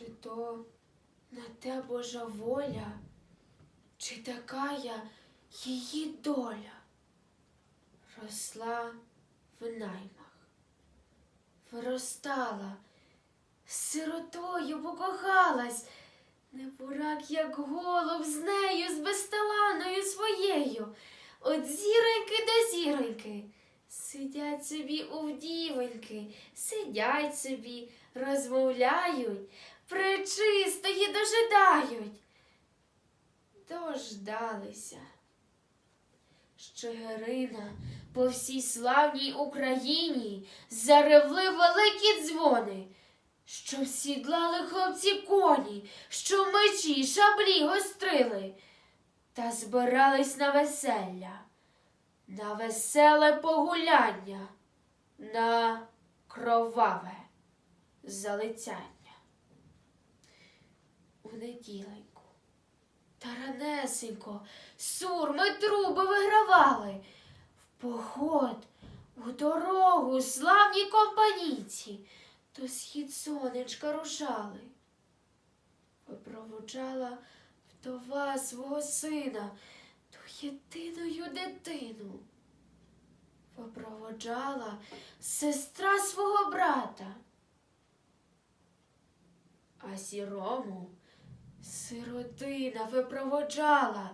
Чи то на те Божа воля, чи такая її доля? Росла в наймах, виростала, сиротою покохалась, не бурак, як голуб з нею, з безталаною своєю, от зіроньки до зіроньки. Сидять собі у вдівоньки, сидять собі, розмовляють, пречистої дожидають. Дождалися. Щегирина по всій славній Україні заревли великі дзвони, що сідлали хлопці коні, що мечі, шаблі гострили, та збирались на веселля, на веселе погуляння, на кроваве залицяння. У неділеньку, таранесенько, сурми труби вигравали, в поход, у дорогу, славні компанійці, то схід сонечка рушали. Випроводжала вдова свого сина, ту єдиною дитину. Випроводжала сестра свого брата. А сірому сиротина випроводжала,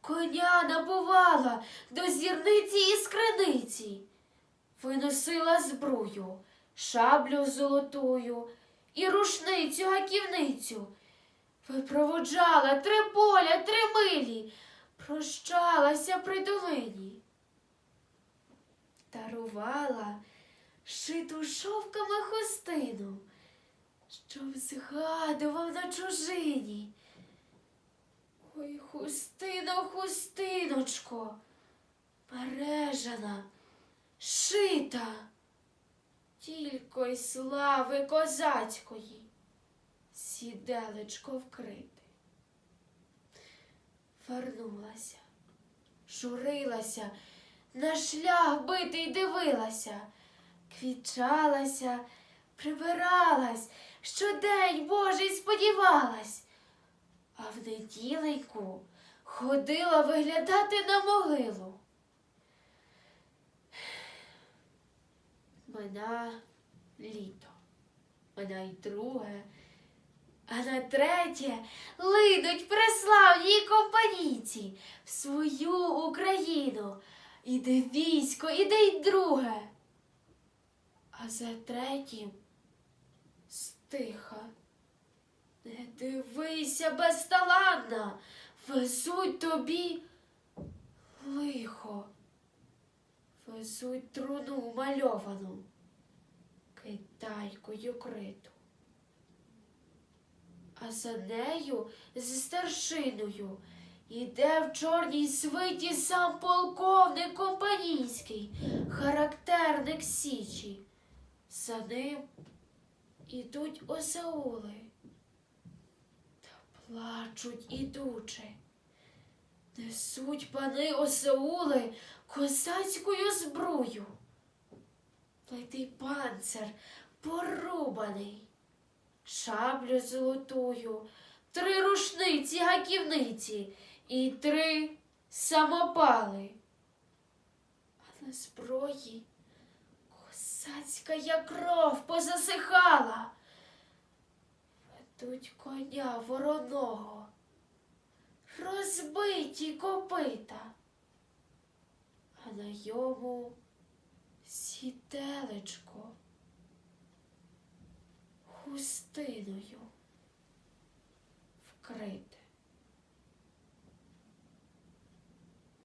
коня набувала до зірниці і скриниці, виносила збрую, шаблю золотую і рушницю гаківницю, випроводжала три поля, три милі, прощалася при долині. Дарувала шиту шовками хустину щоб згадував на чужині. Ой, хустино, хустиночко, бережена, шита, тільки й слави козацької, сіделечко вкрите. Вернулася, журилася, на шлях битий дивилася, квічалася, прибиралась, щодень Божий сподівалась, а в неділеньку ходила виглядати на могилу. Мина літо, мина й друге, а на третє линуть преславні компанійці в свою Україну. Іде військо, іде й друге. А за третім стиха. Не дивися, безталанна, везуть тобі лихо, везуть труну мальовану, китайкою криту. А за нею з старшиною іде в чорній свиті сам полковник компанійський, характерник Січі. За ним ідуть осаули та плачуть ідучи. Несуть пани осаули козацькою зброю. Плетий панцир порубаний, шаблю золотую, три рушниці гаківниці і три самопали. А на зброї Козацька я кров позасихала. Ведуть коня вороного, розбиті копита, а на йому сітелечко хустиною вкрите.